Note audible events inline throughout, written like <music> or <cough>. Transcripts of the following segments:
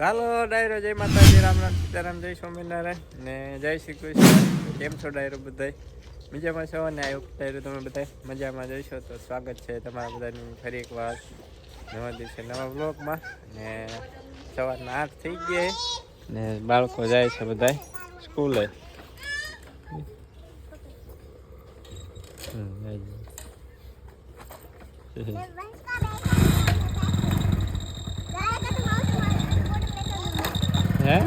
ચાલો ડાયરો જય માતાજી રામ રામ સીતારામ જય સ્વામિનારાયણ ને જય શ્રી કૃષ્ણ. કેમ છો ડાયરો બધાય? મજામાં છો? ને આ ડાયરો તમે બધા મજામાં જઈશો તો સ્વાગત છે તમારા બધાનું ફરી એક વાર નવા દિવસે નવા બ્લોગમાં ને સવારના આઠ થઈ ગયા ને બાળકો જાય છે બધા સ્કૂલે. હમ, જાય છે. હે?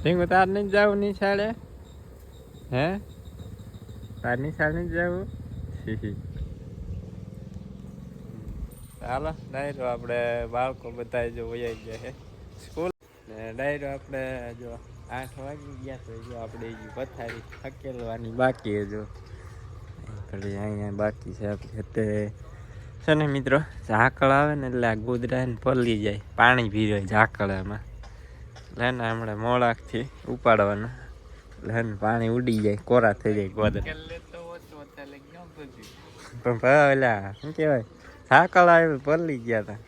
ટીંગુ તાર નહીં જવું નિશાળે? હે? તાર નિશાળ નહીં જવું? ચાલો ડાયરો આપણે બાળકો બધા જો વૈયા ગયા છે. સ્કૂલ ને ડાયરો આપણે જો આઠ વાગી ગયા તો જો આપણે ઈ પથારી થકેલવાની બાકી જો. અહીંયા બાકી છે, આપણે અત્યારે છે ને મિત્રો ઝાકળ આવે ને એટલે આ ગોદરા ને પલળી જાય. પાણી ભીરે ઝાકળામાં. એટલે ને હમણાં મોળાકથી ઉપાડવાના. એટલે ને પાણી ઉડી જાય કોરા થઈ જાય ગોદરા. પણ ભાઈ ઓલા શું કહેવાય? ઝાકળ આવે પલળી ગયા હતા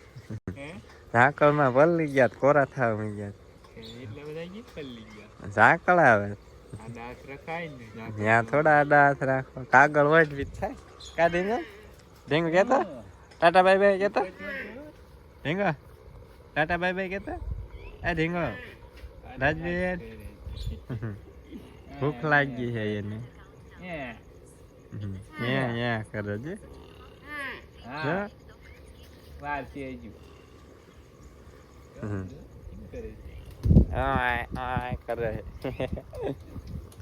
ઝાકળમાં પલળી ગયા તો કોરા થવા ગયા? ઝાકળ આવે. ત્યાં થોડા આડા હાથ રાખો. કાગળ હોય જ થાય કાઢી ને ઢીંગ કહેતો? ટાટા બાય બાય કહેતા? ઢીંગો? ટાટા બાય બાય કહેતો? આ ઢીંગો રાજવીર. ભૂખ લાગી છે એને. યા યા કરે છે.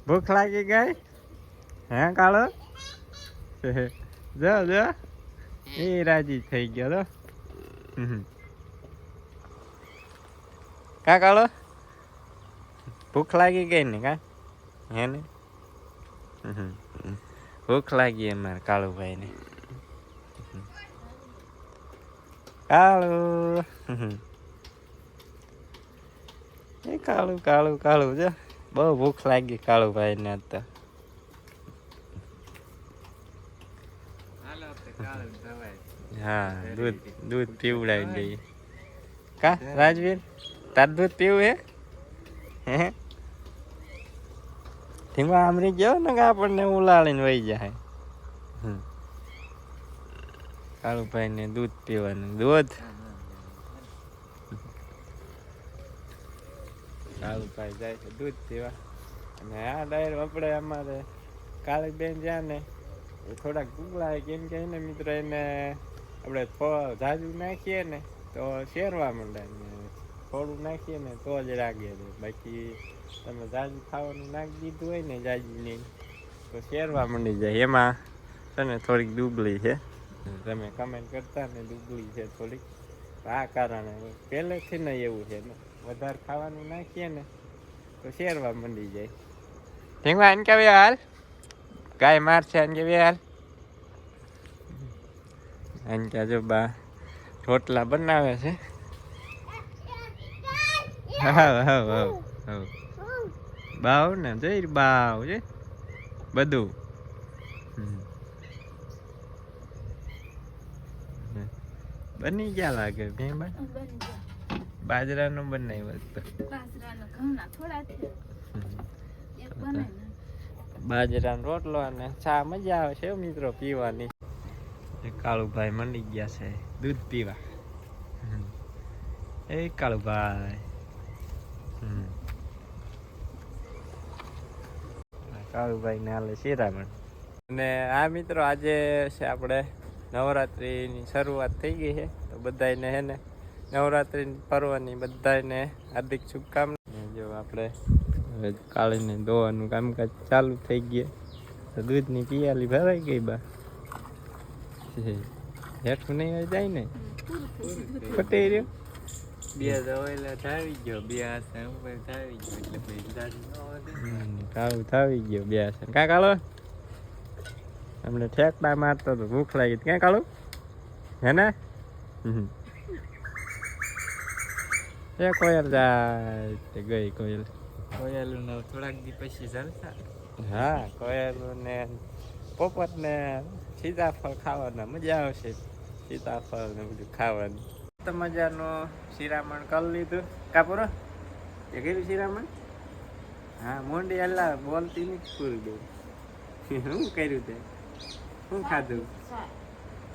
ભૂખ લાગી ગઈ? હે કાળો? જો જો. એ રાજી થઈ ગયો તો. કા કાળો ભૂખ લાગી ગઈ ને કા હે ને. ભૂખ લાગી અમારે કાળુભાઈ ને કાળું એ કાળું કાળું કાળું જો. બહુ ભૂખ લાગી કાળુભાઈ ને આજ તો હા દૂધ દૂધ પીવડાવી દઈએ કા રાજવીર? તાર દૂધ પીવું હે? હે? ધીમા આમરી ગયો ને કે આપણને ઉલાળીને વહી જાય? કાળુભાઈ ને દૂધ પીવાનું. દૂધ? કાળુભાઈ જાય છે દૂધ પીવા. અને આ ડાયર આપણે અમારે. કાળી બેન જ્યાં ને થોડાક ગુગલા કેમ કે એને મિત્ર એને આપણે જાજુ નાખીએ ને, તો શેરવા માંડે થોડું નાખીએ ને, તો જ રાગે છે. બાકી તમે જાજુ ખાવાનું નાખી દીધું હોય ને જાજુની તો શેરવા માંડી જાય. એમાં છે ને થોડીક દુબલી છે. તમે કમેન્ટ કરતા ને દુબલી છે થોડીક. આ કારણે પહેલેથી ને એવું છે ને, વધારે ખાવાનું નાખીએ ને, તો શેરવા માંડી જાય. ઢીંગવા એને કે હાલ? ગાય મારશે આને કે હાલ આને કે જો બા રોટલા બનાવે છે હા હા હા બાવ ને જઈ બાવ છે બધું. બની ગયા લાગે મેં બાજરાનું બાજરાનો બનાવ્યો હતો બાજરાનો રોટલો અને ચા, મજા આવે છે મિત્રો પીવાની. કાળુભાઈ મંડી ગયા છે દૂધ પીવા. એ કાળુભાઈ. કાળુભાઈ ને હાલે શિરામણ. અને આ મિત્રો આજે છે આપણે નવરાત્રિની શરૂઆત થઈ ગઈ છે. તો બધાને હે ને નવરાત્રિ પર્વની બધાને હાર્દિક શુભકામના. જો આપણે હવે કાળીને દોવાનું કામકાજ ચાલુ થઈ ગયા. દૂધની પિયાલી ભરાઈ ગઈ બા. હેઠું નહીં જાય ને? ફટાઈ રહ્યો? બે ધાવી ગયો બે ઉપર ધાવી ગયો એટલે પછી કાળું થાવી ગયો બે છે કાં કાળો? અમને ઠેકડા મારતો તો ભૂખ લાગી. ક્યાં કાળું? હે ને? હમ. એ કોયલ જાય તે ગઈ કોયલ કોયાલું ને થોડાક દી પછી જલસા. હા કોયલ ને પોપટ ને સીતાફળ ખાવાના મજા આવશે. સીતાફળ ને બધું ખાવાનું. તો મજાનો શિરામણ કરી લીધું. કાપુરો? એ કર્યું શિરામણ? હા મોંડી અલ્લા બોલતી નહીં પૂરી દઉં શું કર્યું તે? શું ખાધું?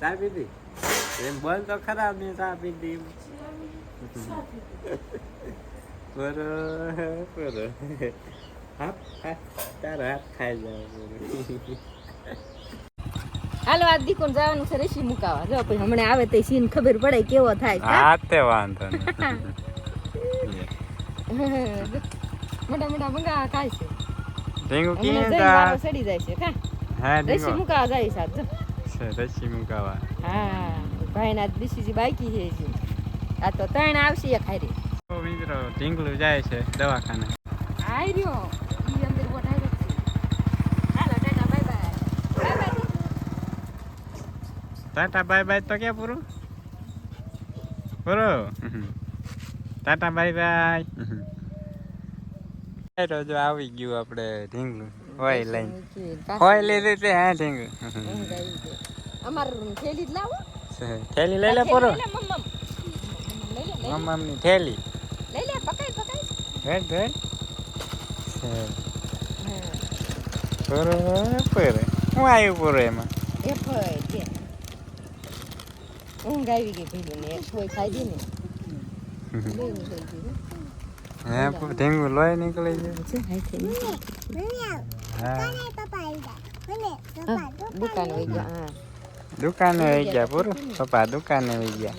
ચા. પીધી? એમ બોલ તો ખરાબ નહીં ચા પીધી બરો બરો હાથ હાથ તારા હાથ ખાઈ જાવ હાલો આ દીકોન જવાનું છે રેશી મુકાવા. જો પછી હમણાં આવે તે સીન ખબર પડે કેવો થાય. કા? હા? તે વાંધો મોટા મોટા મંગા ખાય છે. ડેંગુ ક્યાં જઈને સડી જાય છે કા હા રેશી ઢીંગુ મુકાવા જાય સાત જો છે રસી મુકાવા. હા ભાઈ ના દીશીજી બાકી છે હજી. આ તો ત્રણ આવશે એક હારી. મિત્રો ઢીંગલું જાય છે દવાખાને. રહ્યો. ઈ અંદર બોટ આવ્યો tata bye bye. Bye bye tata. Bye bye તો ક્યાં પૂરું? પૂરો? Tata bye bye. તો જો આવી ગયું આપણે ઢીંગલું. હોય લઈ હોય લીધું તે હા ઢીંગલું. અમારું થેલી જ લાવો. થેલી લઈ લે પૂરો? લઈ લે. મમ્મ લઈ લે લઈ લે મમ્મની થેલી લઈ લે પકડ પકડ ભેટ ભેટ પૂરો હું આવ્યું પૂરો એમાં? એ ફળ છે ઊંઘ આવી ગઈ ભીલું ને એક કોઈ ખાઈ ને. હે ઢીંગું લોહી નીકળી ગયું. છે હાથે હા દુકાન વહી ગયા. હા દુકાને વહી ગયા પૂરું? પપ્પા દુકાને વહી ગયા.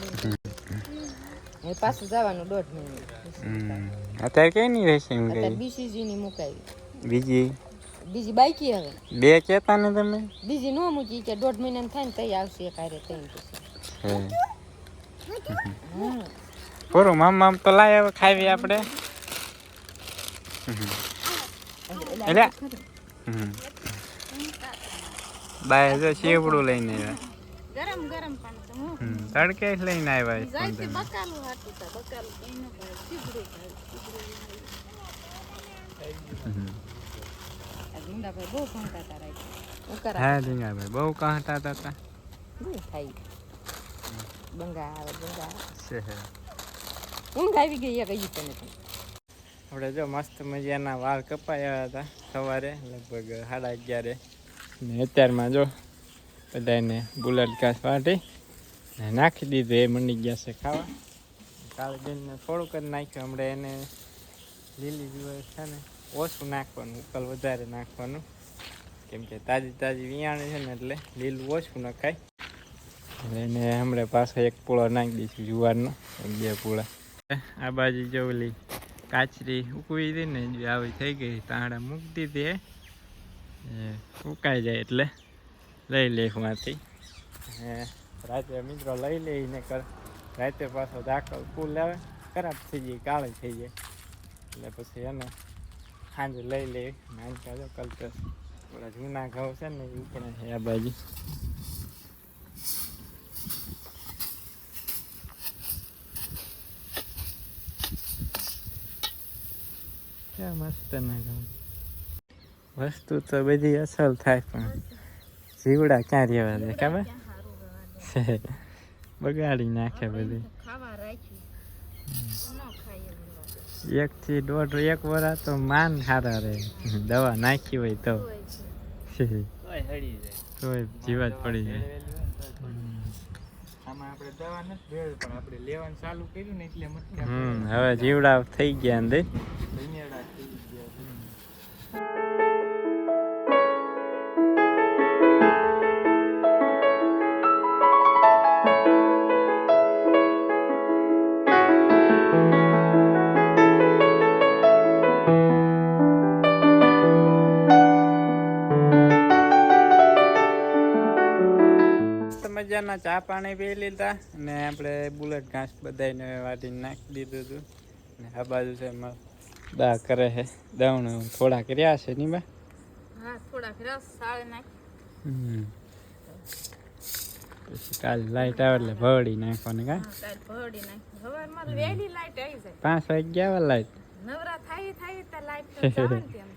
પાછું જવાનું દોઢ મહિને. હમ. અત્યારે કઈ નહીં રહેશે એમ અત્યારે કઈ બીસીજી ની મુકાવી બીજી? બીજી બાઈકી હવે. બે કેતા ને તમે? બીજી નો મૂકી કે દોઢ મહિના થાય ને તઈ આવશે એક હારે તઈ. હા. પૂરું મામ મામ તો લાય હવે ખાવી આપણે એટલે બાય જો શેવડું લઈને ગરમ ગરમ પાણી. તડકે જ લઈને આવ્યા છે હા ઢીંગાભાઈ બહુ કહતા હતા. ઊંઘ આવી ગઈ કઈ તને આપણે જો મસ્ત મજાના વાળ કપાયા હતા સવારે લગભગ સાડા અગિયારે. ને અત્યારમાં જો બધાને બુલેટ ઘાસ વાટી ને નાખી દીધું, એ મંડી ગયા છે ખાવા. કાલે બેનને થોડુંક જ નાખ્યું, હમણાં એને લીલી જુવાર છે ને, ઓછું નાખવાનું ઉકલ વધારે નાખવાનું. કેમ કે તાજી તાજી વિયાણી છે ને, એટલે લીલું ઓછું નખાય. એને હમણાં પાછો એક પૂળો નાખી દઈશું જુવારનો, એક બે પૂળા. આ બાજુ જોવલી કાચરી ઉકવી હતી ને આવી થઈ ગઈ તાણા મૂકી દીધી એ ઉકાઈ જાય એટલે લઈ લે માંથી રાતે મિત્રો લઈ લઈને કર રાતે પાછો દાખલ ફૂલ આવે, ખરાબ થઈ જાય, કાળી થઈ જાય. એટલે પછી એને સાંજે લઈ લે નાની કાજો કલ્ચર ઓલા જૂના ઘઉં છે ને એ ઉપડે છે આ બાજુ. ક્યાં મસ્ત ના ઘઉં. વસ્તુ તો બધી અસલ થાય, પણ જીવડા ક્યાં રહેવા દે, ખબર? <laughs> બગાડી નાખે બધી ખાવા એક થી દોઢ એક વરા તો માન સારા રહે. દવા નાખી હોય તો. તોય જીવાત પડી જાય. આમાં આપણે દવા નથી ભેળ પણ આપણે લેવાનું ચાલુ કર્યું ને એટલે મતલબ હમ હવે જીવડા થઈ ગયા અંદર મજાના ચા પાણી પી લીધા ને આપણે બુલેટ ઘાસ બધાને વાટીને નાખી દીધું હતું. ને આ બાજુ છે દા કરે છે. દવણ થોડા કર્યા છે ની બા? હા સાળે નાખ. પછી કાલે લાઈટ આવે એટલે ભળી નાખવાની કા? કાલ ભરડી નાખ. સવારમાં વહેલી લાઈટ આવી જાય. પાંચ વાગે આવે લાઈટ? નવરા થાય થાય તો લાઈટ તો <laughs> જવાનું તેમ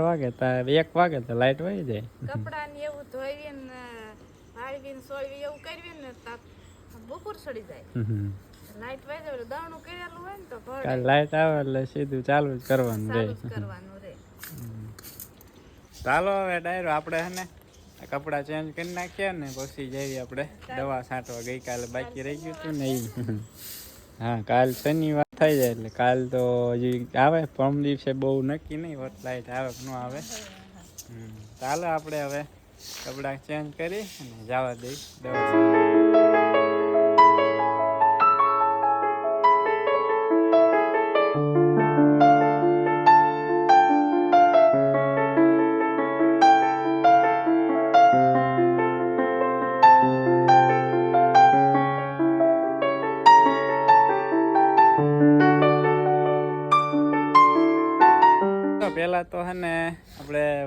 વાગે તો એક વાગે તો લાઈટ વહી જાય. કપડા ને એવું ધોઈને વાળવીને એવું કરવી ને તો બપોર સડી જાય. લાઈટ જાય એટલે દાણું કરેલું હોય ને તો કાલ લાઈટ આવે એટલે સીધું ચાલુ જ કરવાનું રે. કરવાનું રે. ચાલો હવે ડાયરો આપણે હે ને કપડાં ચેન્જ કરી નાખ્યા ને પછી જઈએ આપણે દવા છાંટવા. ગઈકાલે બાકી રહી ગયું હતું ને હા કાલ શનિવાર થઈ જાય એટલે કાલ તો હજી આવે પરમ દિવસે બહુ નક્કી નહીં વટ લાઈટ આવે કે ન આવે. ચાલો આપણે હવે કપડાં ચેન્જ કરી અને જવા દઈ. દવા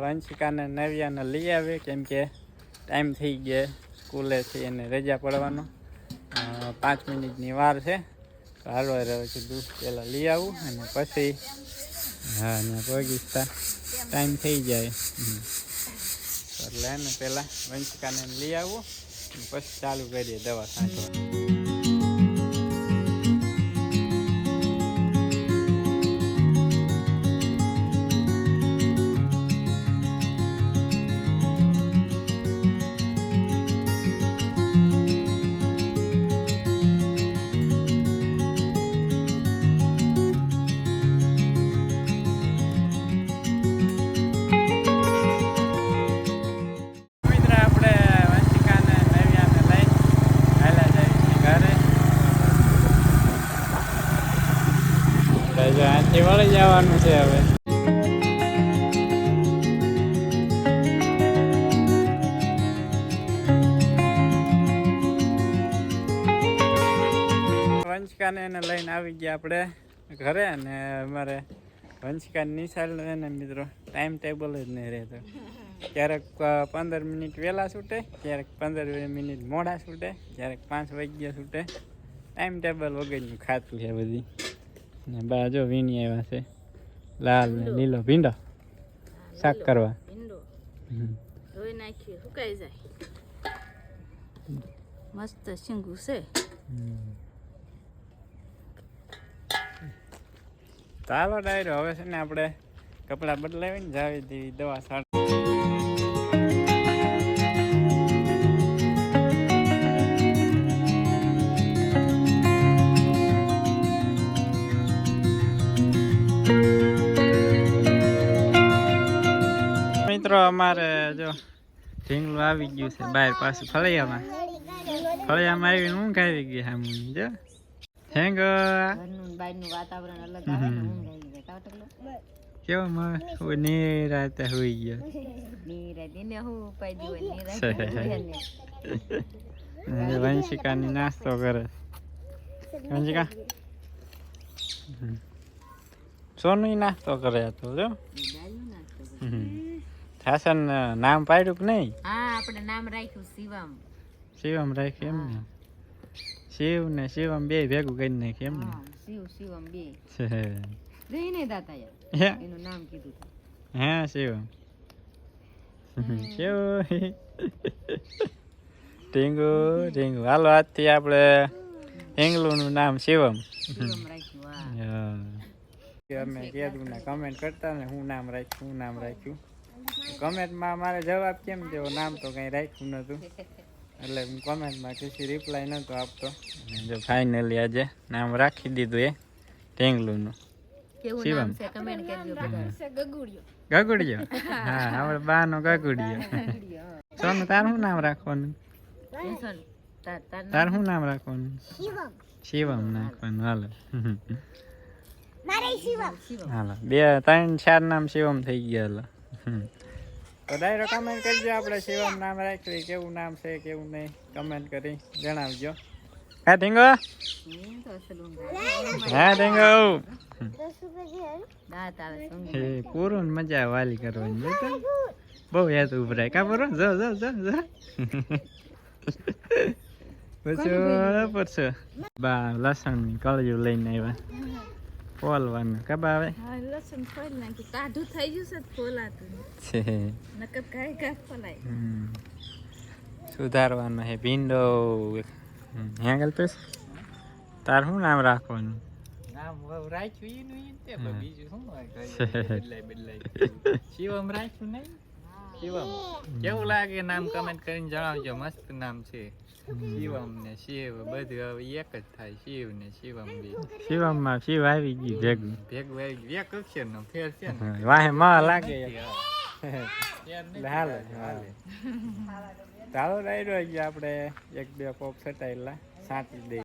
વંશિકાને નવ્યાને લઈ આવીએ કેમ કે ટાઈમ થઈ ગયો સ્કૂલેથી એને રજા પડવાનો. પાંચ મિનિટની વાર છે. હાલો હવે દૂધ પહેલાં લઈ આવું અને પછી હા ને પગીસ્તા. ટાઈમ થઈ જાય. એટલે એને પહેલાં વંશિકાને લઈ આવું પછી ચાલુ કરીએ દવા છાંટવા જવાનું છે હવે. વંશકાને એને લઈને આવી ગયા આપણે ઘરે અને અમારે વંશકા નિશાલ એને મિત્રો ટાઈમ ટેબલ જ નહીં રહેતો. ક્યારેક પંદર મિનિટ વહેલા છૂટે, ક્યારેક પંદર મિનિટ મોડા છૂટે, ક્યારેક પાંચ વાગ્યા છૂટે. ટાઈમ ટેબલ વગરનું ખાતું છે બધી. ને બા વીણી આવ્યા છે. લાલ ને લીલો ભીંડો શાક કરવા સુકાઈ જાય મસ્ત શીંગું છે. ચાલો ડાયરો, હવે છે ને આપણે કપડાં બદલાવીને જાવી દેવી દવા અમારે જો ઢીંગલું આવી ગયું છે બહાર પાછું ફળિયામાં. ફળિયામાં આવીને ઊંઘ આવી ગઈ સામું જો. હેંગ. વાતાવરણ અલગ આવે? કેવો માં હોઈ ગયો. હું હોય ને. નાસ્તો કરે. વંશિકા? સોનું નાસ્તો કરે તો જો. નાસ્તો કરે. હમ. શાસન નામ પાડ્યું કે નહીં? હા આપણે નામ રાખ્યું શિવમ. શિવમ રાખ્યું એમ ને? શિવ ને શિવમ બે ભેગું કરી નાખ્યું એમ હા શિવ શિવમ બે. ને જઈને દાતા એનું નામ કીધું હા શિવમ? કેવું? ટીંગુ ટીંગુ હાલો આજથી આપણે હિંગલુનું નામ શિવમ. અમે કીધું ને કમેન્ટ કરતા ને હું નામ રાખ્યું હું નામ રાખ્યું. કમેન્ટમાં મારે જવાબ કેમ દેવો? નામ તો કંઈ રાખ્યું નહોતું. એટલે હું કમેન્ટમાં કશી રિપ્લાય નહોતો આપતો. જો ફાઇનલી આજે નામ રાખી દીધું એ ટેંગલુનું શિવમ. નામ છે? કમેન્ટ કરજો. બધા ગગુડિયો. હા આપણે બાનો ગગુડિયો. સોનું તારું શું નામ રાખવાનું? તાર શું નામ રાખવાનું? શિવમ. નાખવાનું હાલો. હાલો. બે ત્રણ ચાર નામ શિવમ થઈ ગયા હાલો. તો ડાયરો કમેન્ટ કરજો આપણે શિવમ નામ રાખ્યું કેવું નામ છે કેવું નહીં કમેન્ટ કરી જણાવજો હા ઢીંગો એ તો અસલ ઊંઘ આવે. હા ઢીંગો દાંત આવે ઊંઘ એ પૂરું ને મજા આવે વાલી કરવાની જો તો. બહુ યાદ ઉભરાય કા પૂરો જો જો જો જો પછી પછી બા લસણની કળિયું લઈને આવ્યા પોલવાનું કબ આવે? હા લસણ ફોલી નાખ્યું કાઢું થઈ ગયું છે ફોલાતું છે. નકર કાંઈ કાંઈ ફોલાય. સુધારવાનો હે ભીંડો. હેંગલ પેસ તાર શું નામ રાખવાનું? રાખ્યું એનું ઈ તે બીજું શું <laughs> બદલાય બદલાય. શિવમ રાખ્યું નહીં? શિવમ. કેવું લાગે નામ કમેન્ટ કરીને જણાવજો મસ્ત નામ છે. શિવમ ને શિવ બધું હવે એક જ થાય શિવ ને શિવમ બી. શિવમમાં શિવ આવી ગયું ભેગું. ભેગું આવી ગયું. એક અક્ષર નો ફેર છે ને. વાહે માં લાગે. <laughs> હાલે હાલે. ચાલો રાઈડ આપણે. એક બે પોપ સટાયેલા સાંતી દઈ